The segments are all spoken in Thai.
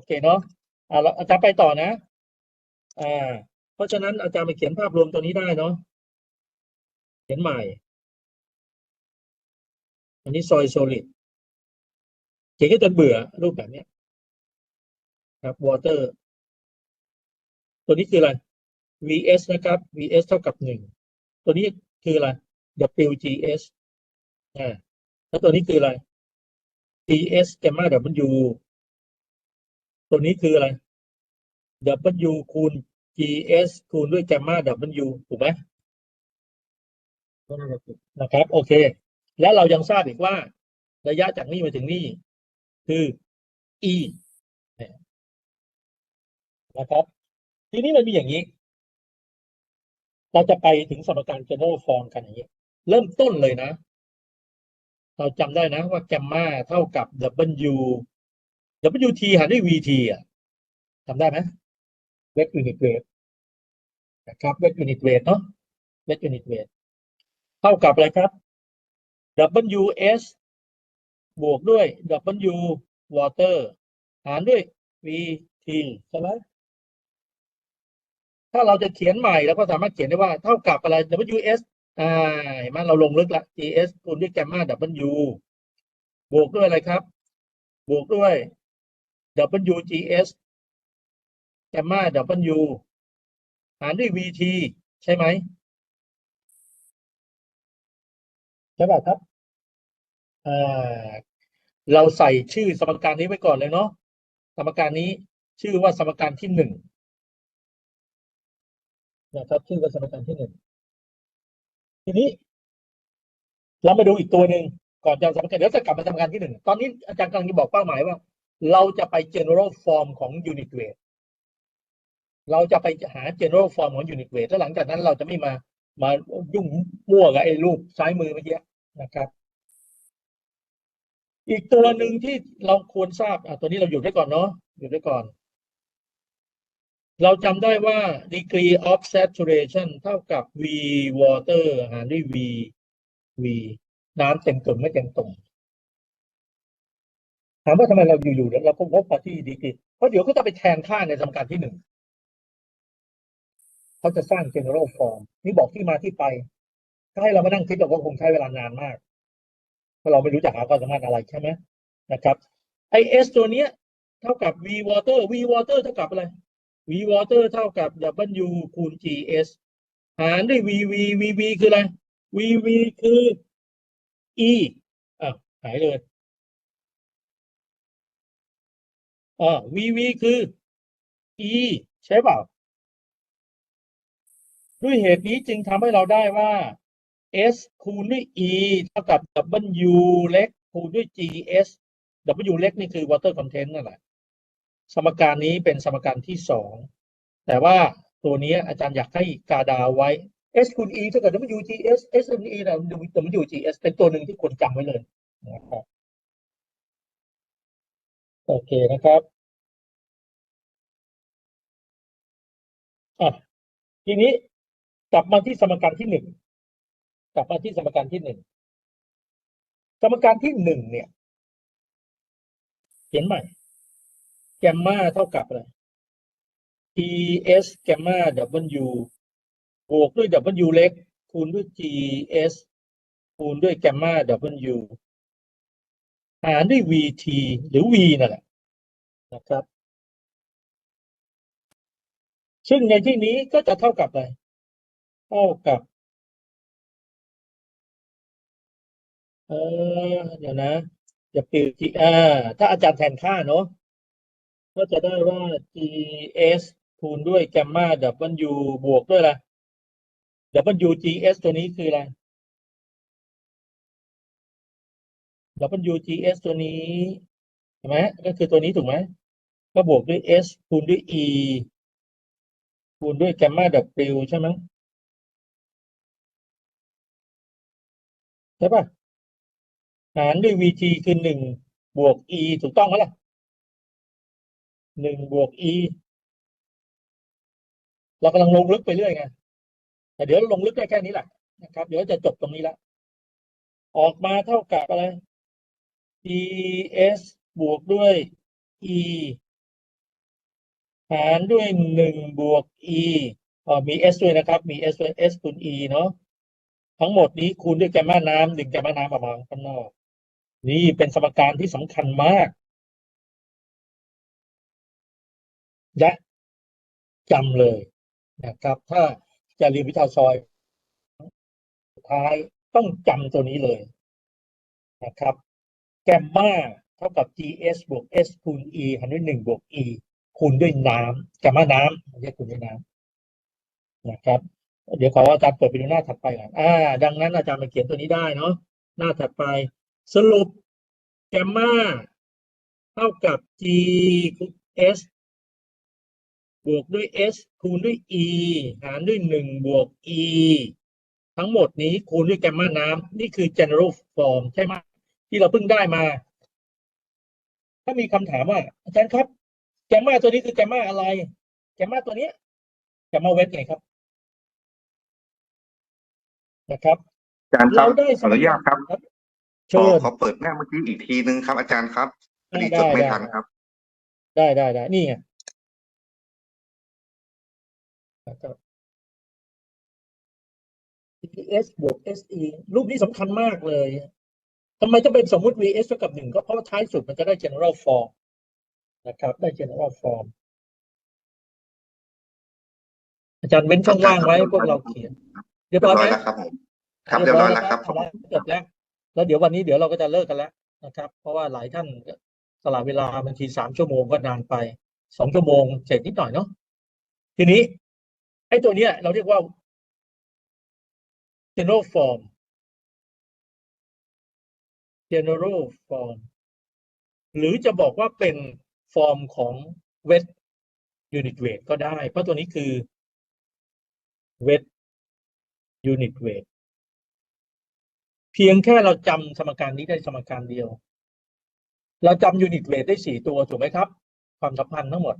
อเคเนาะอ่าอาจารย์ไปต่อนะ อ่า เพราะฉะนั้นอาจารย์ไปเขียนภาพรวมตัวนี้ได้เนาะเขียนใหม่ อันนี้ซอยโซลิดเขียนแค่จนเบื่อรูปแบบเนี้ยครับ water ตัวนี้คืออะไร vs นะครับ vs เท่ากับหนึ่งตัวนี้คืออะไร wgs อ่าแล้วตัวนี้คืออะไร gs gamma w ตัวนี้คืออะไร w คูณ gs คูณด้วย gamma w ถูกไหมนะครับ โอเค และเรายังทราบอีกว่า ระยะจากนี่มาถึงนี่ คือ e นะครับ ทีนี้มันมีอย่างนี้ เราจะไปถึงสมการ general form กันอย่างนี้ เริ่มต้นเลยนะ เราจำได้นะว่าแกมมาเท่ากับ W WT หารด้วย VT อะจำได้ไหมเวทยูนิตเวทนะครับเวทยูนิตเวทเนาะเวทยูนิตเวทเท่ากับอะไรครับ WS บวกด้วย W water หารด้วย VT ใช่ไหมถ้าเราจะเขียนใหม่เราก็สามารถเขียนได้ว่าเท่ากับอะไร WS อ่าเห็นไหมเราลงลึกละ GS คูณด้วยแกมมา W บวกด้วยอะไรครับ บวกด้วย WGS แกมมา W หารด้วย VT ใช่ไหม ใช่ป่ะครับอ่าเราใส่ชื่อสมการนี้ไว้ก่อนเลยเนาะสมการนี้ชื่อว่าสมการที่หนึ่งนะครับชื่อว่าสมการที่หนึ่งทีนี้ เรามาดูอีกตัวหนึ่งก่อนจะสมการเดี๋ยวจะกลับมาสมการที่หนึ่งตอนนี้อาจารย์กำลังจะบอกเป้าหมายว่า เราจะไป general form ของ unit weight เราจะไปหา general form ของ unit weight แล้วหลังจากนั้นเราจะไม่มามายุ่งมั่วกับไอ้รูปซ้ายมือเมื่อกี้นะครับ อีกตัวหนึ่งที่เราควรทราบอะตัวนี้เราหยุดไว้ก่อนเนาะหยุดไว้ก่อน เราจำได้ว่า degree of saturation เท่ากับ V water หารด้วย V V น้ำเต็มตุ่มไม่เต็มตุ่ม ถามว่าทำไมเราอยู่ๆแล้วเราก็พบมาที่ degree เพราะเดี๋ยวเขาจะไปแทนค่าในสมการที่หนึ่งเขาจะสร้าง general form นี่บอกที่มาที่ไป ถ้าให้เรามานั่งคิดเราก็คงใช้เวลานานมาก เพราะเราไม่รู้จักหาความสามารถอะไรใช่ไหมนะครับไอ S ตัวเนี้ย เท่ากับ V water V water เท่ากับอะไร V water เท่ากับ W คูณ GS หารด้วย VV VV คืออะไร VV คือ E อะหายเลย อ่า VV คือ E ใช่เปล่า ด้วยเหตุนี้จึงทำให้เราได้ว่า S คูณด้วย E เท่ากับ W เล็กคูณด้วย GS W เล็กนี่คือ water content นั่นแหละ สมการนี้เป็นสมการที่สอง แต่ว่าตัวนี้อาจารย์อยากให้กาดาวไว้ S คูณ E เท่ากับ WGS S คูณ E นะ WGS เป็นตัวหนึ่งที่ควรจำไว้เลยนะครับ โอเคนะครับอะทีนี้กลับมาที่สมการที่หนึ่งกลับมาที่สมการที่หนึ่งสมการที่หนึ่งเนี่ย เขียนใหม่แกมมาเท่ากับอะไร TS แกมมา W บวกด้วย W เล็กคูณด้วย GS คูณด้วยแกมมา W หารด้วย VT หรือ V นั่นแหละนะครับ ซึ่งในที่นี้ก็จะเท่ากับอะไร เท่ากับเออเดี๋ยวนะจะปิวจีอาถ้าอาจารย์แทนค่าเนาะก็จะได้ว่า GS คูณด้วยแกมมา W บวกด้วยอะไร WGS ตัวนี้คืออะไร WGS ตัวนี้เห็นไหมก็คือตัวนี้ถูกไหมก็บวกด้วย S คูณด้วย E คูณด้วยแกมมา W ใช่ไหมใช่ปะหารด้วย VT คือหนึ่งบวก E ถูกต้องไหมล่ะหนึ่งบวก E เรากำลังลงลึกไปเรื่อยไงแต่เดี๋ยวลงลึกได้แค่นี้แหละนะครับ เดี๋ยวจะจบตรงนี้ละ ออกมาเท่ากับอะไร ES บวกด้วย E หารด้วยหนึ่งบวก e อ๋อมี s ด้วยนะครับ มี s ด้วย s คูณ e เนาะทั้งหมดนี้คูณด้วยแกมมาน้ำดึงแกมมาน้ำออกมาข้างนอก นี่เป็นสมการที่สำคัญมากและจำเลยนะครับ ถ้าจะเรียนวิชาซอยท้ายต้องจำตัวนี้เลยนะครับ แกมมาเท่ากับ gs บวก s คูณ e หารด้วยหนึ่งบวก e คูณด้วยน้ำแกมมาน้ำไม่ใช่คูณด้วยน้ำนะครับ เดี๋ยวขออาจารย์เปิดไปดูหน้าถัดไปก่อนอ่า ดังนั้นอาจารย์มาเขียนตัวนี้ได้เนาะหน้าถัดไป สรุปแกมมาเท่ากับ g s บวกด้วย s คูณด้วย e หารด้วยหนึ่งบวก e ทั้งหมดนี้คูณด้วยแกมมาน้ำนี่คือ general form ใช่ไหม ที่เราเพิ่งได้มา ถ้ามีคำถามว่าอาจารย์ครับ แกมมาตัวนี้คือแกมมาอะไร แกมมาตัวเนี้ยแกมมาเวทไงครับนะครับอาจารย์ครับเราได้ขออนุญาตครับครับขอเชิญขอเปิดหน้าเมื่อกี้อีกทีนึงครับ อาจารย์ครับพอดีได้จดไม่ได้ทันครับ ได้ได้ได้นี่ไงนะครับ VS บวก SE รูปนี้สำคัญมากเลย ทำไมต้องเป็นสมมุติ VS เท่ากับหนึ่งก็เพราะว่าท้ายสุดมันจะได้ general form นะครับ ได้ general form อาจารย์เว้นช่องว่างไว้ให้พวกเราเขียนเรียบเรีร้ยอยบไหร้มอยแล้วครับผมครับเรียบร้อยแล้วครับผมจบแล้วแล้วเดี๋ยววันนี้เดี๋ยวเราก็จะเลิกกันแล้วนะครับ เพราะว่าหลายท่านก็สละเวลาบางทีสามชั่วโมงก็นานไปสองชั่วโมงเสร็จนิดหน่อยเนาะทีนี้ไอ้ตัวเนี้ยเราเรียกว่า general form general form หรือจะบอกว่าเป็นฟอร์มของ wet unit weight ก็ได้ เพราะตัวนี้คือ wet unit weight เพียงแค่เราจำสมการนี้ได้สมการเดียว เราจำยูนิตเวทได้สี่ตัวถูกไหมครับ ความสัมพันธ์ทั้งหมด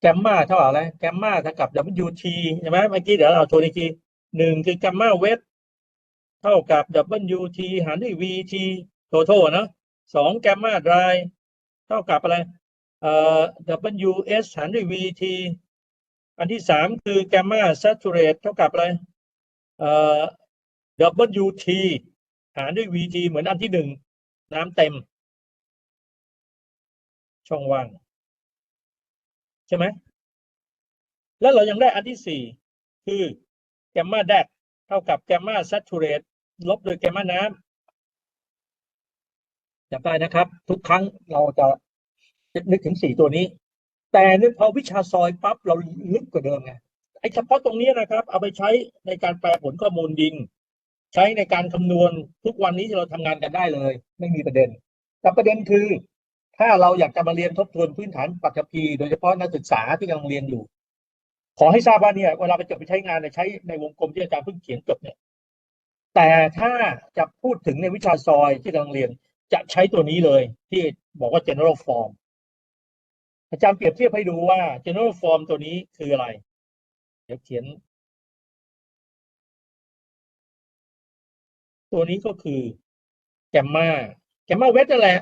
แกมมาเท่ากับอะไรแกมมาเท่ากับ WT ใช่ไหมเมื่อกี้เดี๋ยวเราโชว์อีกทีหนึ่งคือแกมมาเวท เท่ากับ WT หารด้วย VT total นะสองแกมมาไดรเท่ากับอะไรเอ่อ WS หารด้วย VT อันที่สามคือแกมมา saturate เท่ากับอะไรเอ่อ WT หารด้วย VT เหมือนอันที่หนึ่งน้ำเต็ม ช่องว่าง ใช่ไหม แล้วเรายังได้อันที่สี่คือแกมมาแดดเท่ากับแกมมาซัตูเรต ลบโดยแกมมาน้ำจำได้นะครับ ทุกครั้งเราจะนึกถึงสี่ตัวนี้ แต่นึกพอวิชาซอยปั๊บเราลึกกว่าเดิมไงไอ้เฉพาะตรงนี้นะครับ เอาไปใช้ในการแปลผลข้อมูลดิน ใช้ในการคำนวณทุกวันนี้ที่เราทำงานกันได้เลย ไม่มีประเด็น แต่ประเด็นคือ ถ้าเราอยากจะมาเรียนทบทวนพื้นฐานปัจจพีโดยเฉพาะนักศึกษาที่กำลังเรียนอยู่ ขอให้ทราบว่าเนี่ยเวลาไปจบไปใช้งานเนี่ยใช้ในวงกลมที่อาจารย์เพิ่งเขียนจบเนี่ย แต่ถ้าจะพูดถึงในวิชาซอยที่กำลังเรียนจะใช้ตัวนี้เลยที่บอกว่า general form อาจารย์เปรียบเทียบให้ดูว่า general form ตัวนี้คืออะไร เดี๋ยวเขียน ตัวนี้ก็คือแกมมาแกมมาเวทนั่นแหละ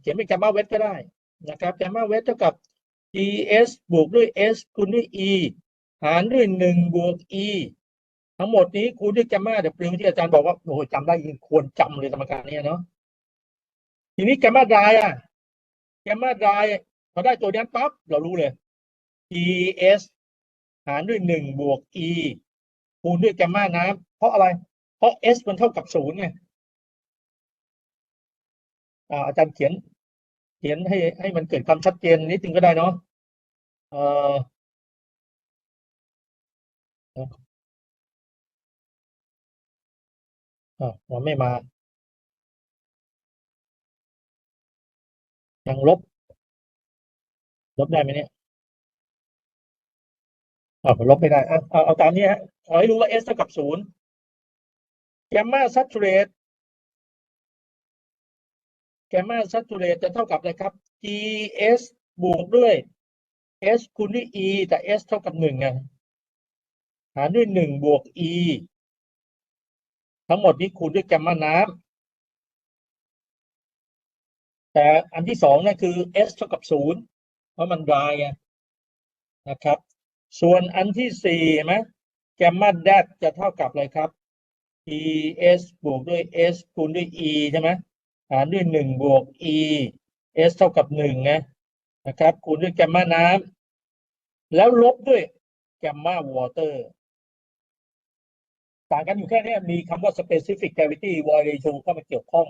เขียนเป็นแกมมาเวทก็ได้นะครับแกมมาเวทเท่ากับ es บวกด้วย s คูณด้วย e หารด้วยหนึ่งบวก e ทั้งหมดนี้คูณด้วยแกมมาเดี๋ยวปริที่อาจารย์บอกว่าโอ้โหจำได้ยิ่งควรจำเลยสมการนี้เนาะทีนี้แกมมาไดรอะแกมมาไดรพอได้ตัวนี้ปั๊บเรารู้เลย es หารด้วยหนึ่งบวก e คูณด้วยแกมมาน้ำเพราะอะไร เพราะ s มันเท่ากับศูนย์ไงอาจารย์เขียน เขียนให้ให้มันเกิดความชัดเจนนิดนึงก็ได้เนาะเออ อ่ามันไม่มา ยังลบ ลบได้ไหมเนี่ยอ่าลบไม่ได้เอาเอาเอาตามนี้ฮะขอให้รู้ว่า s เท่ากับศูนย์แกมมาซัตูเรตแกมมาซัตูเรตจะเท่ากับอะไรครับ gs บวกด้วย s คูณด้วย e แต่ s เท่ากับหนึ่งไงหารด้วยหนึ่งบวก e ทั้งหมดนี้คูณด้วยแกมมาน้ำแต่อันที่สองเนี่ยคือ s เท่ากับศูนย์เพราะมัน dry ไงนะครับ ส่วนอันที่สี่ไหมแกมมาแดดจะเท่ากับอะไรครับ e s บวกด้วย s คูณด้วย e ใช่ไหมหารด้วยหนึ่งบวก e s เท่ากับหนึ่งนะนะครับคูณด้วยแกมมาน้ำแล้วลบด้วยแกมมาวอเตอร์ ต่างกันอยู่แค่นี้มีคำว่า specific gravity void ratio เข้ามาเกี่ยวข้อง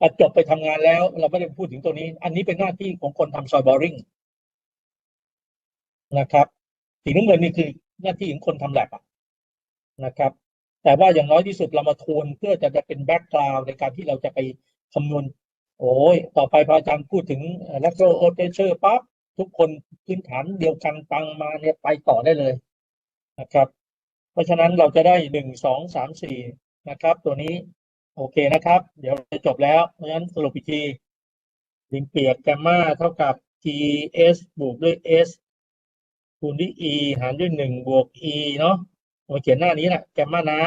อจบไปทำงานแล้ว เราไม่ได้พูดถึงตัวนี้ อันนี้เป็นหน้าที่ของคนทำซอยบอริงนะครับสีน้ำเงินนี่คือหน้าที่ของคนทำแลบนะครับ แต่ว่าอย่างน้อยที่สุดเรามาทวนเพื่อจะจะเป็นแบ็กกราวด์ในการที่เราจะไปคำนวณ โอ้ยต่อไปพระอาจารย์พูดถึง lateral o p e r a t u r e ปั๊บทุกคนพื้นฐานเดียวกันฟังมาเนี่ยไปต่อได้เลยนะครับ เพราะฉะนั้นเราจะได้หนึ่งสองสามสี่นะครับ ตัวนี้โอเคนะครับ เดี๋ยวจะจบแล้ว เพราะฉะนั้นสรุปอีกทีดินเปียกแกมมาเท่ากับ ts บวกด้วย s คูณด้วย e หารด้วยหนึ่งบวก e เนาะมาเขียนหน้านี้แหละแกมมาน้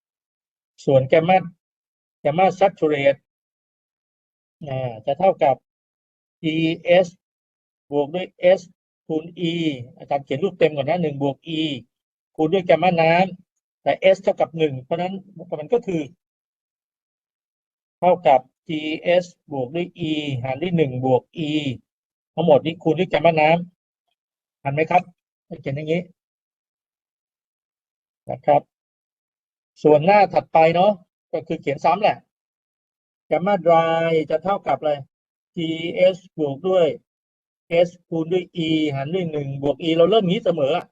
ำส่วนแกมมาแกมมาซัตชูเรตจะเท่ากับ ts บวกด้วย s คูณ e อาจารย์เขียนรูปเต็มก่อนนะหนึ่งบวก e คูณด้วยแกมมาน้ำแต่ s เท่ากับหนึ่งเพราะนั้นมันก็คือ เท่ากับ ts บวกด้วย e หารด้วยหนึ่งบวก e ทั้งหมดนี้คูณด้วยแกมมาน้ำทันไหมครับเขียนอย่างนี้นะครับ ส่วนหน้าถัดไปเนาะก็คือเขียนซ้ำแหละแกมมา dry จะเท่ากับอะไร ts บวกด้วย s คูณด้วย e หารด้วยหนึ่งบวก e เราเริ่มนี้เสมออะ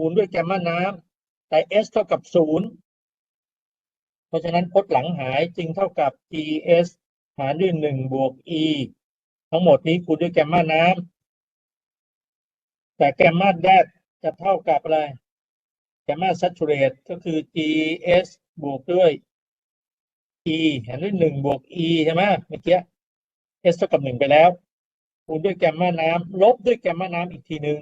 คูณด้วยแกมมาน้ำแต่ s เท่ากับศูนย์เพราะฉะนั้นพจน์หลังหายจึงเท่ากับ ts หารด้วยหนึ่งบวก e ทั้งหมดนี้คูณด้วยแกมมาน้ำแต่แกมมาแดดจะเท่ากับอะไร แกมมาซัต u ูเรตก็คือ gs บวกด้วย e หารด้วยหนึ่งบวก e ใช่ไหมเมื่อกี้ s เท่ากับหนึ่งไปแล้วคูณด้วยแกมมาน้ำลบด้วยแกมมาน้ำอีกทีหนึ่ง